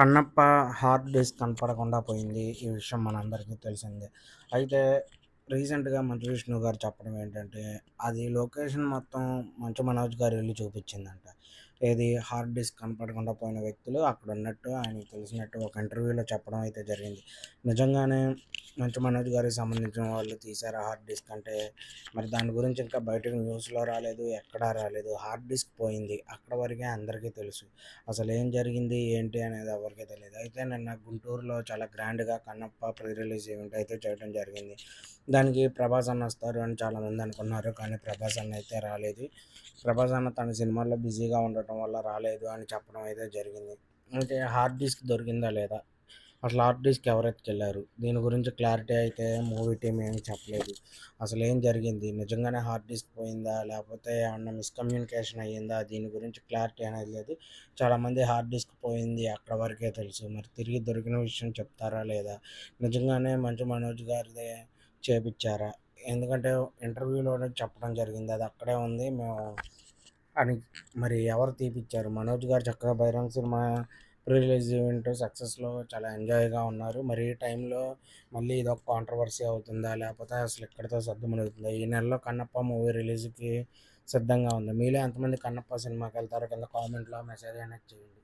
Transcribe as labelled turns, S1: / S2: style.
S1: Kannappa hard disk కనపడకుండా పోయింది. ఈ విషయం మనందరికీ తెలిసిందే. అయితే రీసెంట్‌గా 'మంచు విష్ణు' గారు చెప్పడం ఏంటంటే, అది లొకేషన్ మొత్తం 'మంచు మనోజ్' గారి వెళ్ళి చూపించిందంట. ఏది హార్డ్ డిస్క్ కనపడకుండా పోయిన వ్యక్తులు అక్కడున్నట్టు ఆయనకు తెలిసినట్టు ఒక ఇంటర్వ్యూలో చెప్పడం అయితే జరిగింది. నిజంగానే 'మంచు మనోజ్' గారికి సంబంధించిన వాళ్ళు తీశారు హార్డ్ డిస్క్ అంటే, మరి దాని గురించి ఇంకా బయటకు న్యూస్‌లో రాలేదు, ఎక్కడా రాలేదు. హార్డ్ డిస్క్ పోయింది. అక్కడ వరకే అందరికీ తెలుసు. అసలేం జరిగింది, ఏంటి అనేది ఎవరికీ తెలియదు అయితే నిన్న గుంటూరులో చాలా గ్రాండ్‌గా 'కన్నప్ప' ప్రీ రిలీజ్ ఈవెంట్ అయితే చేయడం జరిగింది. దానికి ప్రభాస్ అన్న వస్తారు అని చాలామంది అనుకున్నారు. కానీ ప్రభాస్ అన్న అయితే రాలేదు. ప్రభాస్ అన్న తన సినిమాల్లో బిజీగా ఉండటం వల్ల రాలేదు అని చెప్పడం అయితే జరిగింది. అయితే హార్డ్ డిస్క్ దొరికిందా లేదా? అసలు ఆర్టిస్ట్కి డిస్క్ ఎవరు ఎత్తుకెళ్ళారు? దీని గురించి క్లారిటీ అయితే మూవీ టీం ఏమీ చెప్పలేదు. అసలేం జరిగింది? నిజంగానే హార్డ్ డిస్క్ పోయిందా? లేకపోతే ఏమన్నా మిస్‌కమ్యూనికేషన్ అయ్యిందా? దీని గురించి క్లారిటీ అనేది లేదు. చాలామంది హార్డ్ డిస్క్ పోయింది అక్కడ వరకే తెలుసు. మరి తిరిగి దొరికిన విషయం చెప్తారా లేదా? నిజంగానే 'మంచు మనోజ్' గారిదే చేపించారా ఎందుకంటే ఇంటర్వ్యూలోనే చెప్పడం జరిగింది. అది అక్కడే ఉంది. మేము అని మరి ఎవరు తీపిచ్చారు? మనోజ్ గారు చక్కగా బహిరంగ సినిమా ప్రీ రిలీజ్ ఈవెంట్ సక్సెస్‌లో చాలా ఎంజాయ్‌గా ఉన్నారు. మరి ఈ టైంలో మళ్ళీ ఇదొక కాంట్రవర్సీ అవుతుందా? లేకపోతే అసలు ఎక్కడితో సద్దుమణుగుతుందా? ఈ నెలలో 'కన్నప్ప' మూవీ రిలీజ్‌కి సిద్ధంగా ఉంది. మీలో ఎంతమంది 'కన్నప్ప' సినిమాకి వెళ్తారో కింద కామెంట్‌లో మెసేజ్ అనేది చేయండి.